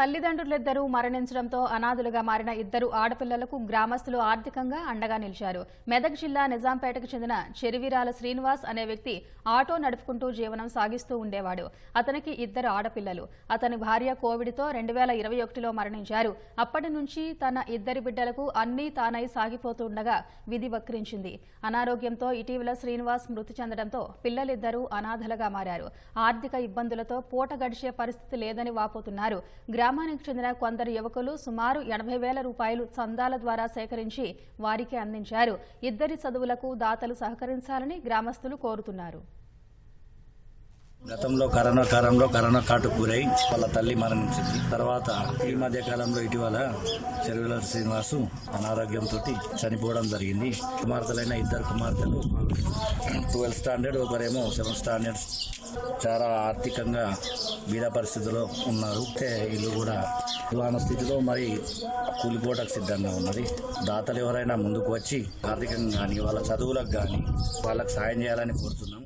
తల్లిదండ్రులిద్దరూ మరణించడంతో అనాథులుగా మారిన ఇద్దరు ఆడపిల్లలకు గ్రామస్తులు ఆర్థికంగా అండగా నిలిచారు. మెదక్ జిల్లా నిజాంపేటకు చెందిన చెరివిరాల శ్రీనివాస్ అనే వ్యక్తి ఆటో నడుపుకుంటూ జీవనం సాగిస్తూ ఉండేవాడు. అతనికి ఇద్దరు ఆడపిల్లలు. అతని భార్య కోవిడ్తో రెండు వేల ఇరవై ఒకటిలో మరణించారు. అప్పటి నుంచి తన ఇద్దరి బిడ్డలకు అన్నీ తానై సాగిపోతుండగా విధి వక్రించింది. అనారోగ్యంతో ఇటీవల శ్రీనివాస్ మృతి చెందడంతో పిల్లలిద్దరూ అనాథలుగా మారారు. ఆర్థిక ఇబ్బందులతో పూట గడిచే పరిస్థితి లేదని వాపోతున్నారు. గ్రామానికి చెందిన కొందరు యువకులు సుమారు ఎనభై వేల రూపాయలు చందాల ద్వారా సేకరించి వారికి అందించారు. ఇద్దరి చదువులకు దాతలు సహకరించాలని గ్రామస్తులు కోరుతున్నారు. గతంలో కరోనా కాలంలో కరోనా కాటు గురై వాళ్ళ తల్లి మరణించింది. తర్వాత ఈ మధ్య కాలంలో ఇటీవల చెరువుల శ్రీనివాసు అనారోగ్యంతో చనిపోవడం జరిగింది. కుమార్తెలైన ఇద్దరు కుమార్తెలు ట్వెల్త్ స్టాండర్డ్ ఒకరేమో సెవెంత్ స్టాండర్డ్ చాలా ఆర్థికంగా బీద పరిస్థితిలో ఉన్నారు. ఇల్లు కూడా దువాన స్థితిలో మరి కూలిపోవటకు సిద్ధంగా ఉన్నది. దాతలు ఎవరైనా ముందుకు వచ్చి ఆర్థికంగా కానీ వాళ్ళ చదువులకు కానీ వాళ్ళకి సాయం చేయాలని కోరుతున్నాం